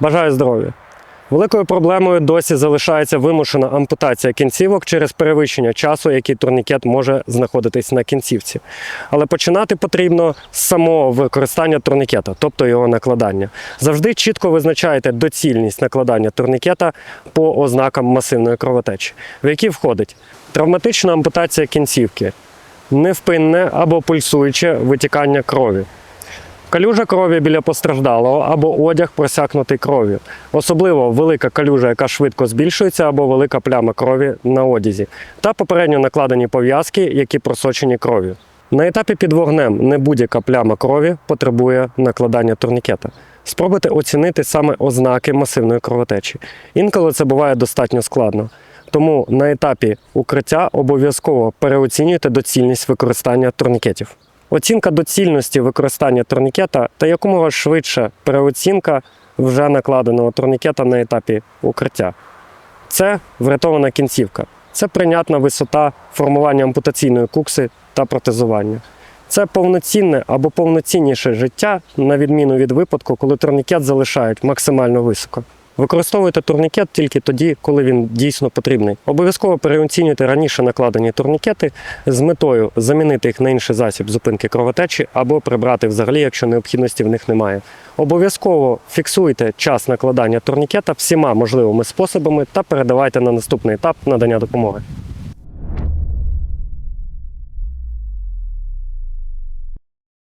Бажаю здоров'я! Великою проблемою досі залишається вимушена ампутація кінцівок через перевищення часу, який турнікет може знаходитись на кінцівці. Але починати потрібно з самого використання турнікета, тобто його накладання. Завжди чітко визначаєте доцільність накладання турнікета по ознакам масивної кровотечі, в які входить травматична ампутація кінцівки, невпинне або пульсуюче витікання крові. Калюжа крові біля постраждалого або одяг просякнутий кров'ю. Особливо велика калюжа, яка швидко збільшується, або велика пляма крові на одязі, та попередньо накладені пов'язки, які просочені кров'ю. На етапі під вогнем не будь-яка пляма крові потребує накладання турнікета. Спробуйте оцінити саме ознаки масивної кровотечі. Інколи це буває достатньо складно. Тому на етапі укриття обов'язково переоцінюйте доцільність використання турнікетів. Оцінка доцільності використання турнікета та якомога швидше переоцінка вже накладеного турнікета на етапі укриття. Це врятована кінцівка. Це прийнятна висота формування ампутаційної кукси та протезування. Це повноцінне або повноцінніше життя, на відміну від випадку, коли турнікет залишають максимально високо. Використовуйте турнікет тільки тоді, коли він дійсно потрібний. Обов'язково переоцінюйте раніше накладені турнікети з метою замінити їх на інший засіб зупинки кровотечі або прибрати взагалі, якщо необхідності в них немає. Обов'язково фіксуйте час накладання турнікета всіма можливими способами та передавайте на наступний етап надання допомоги.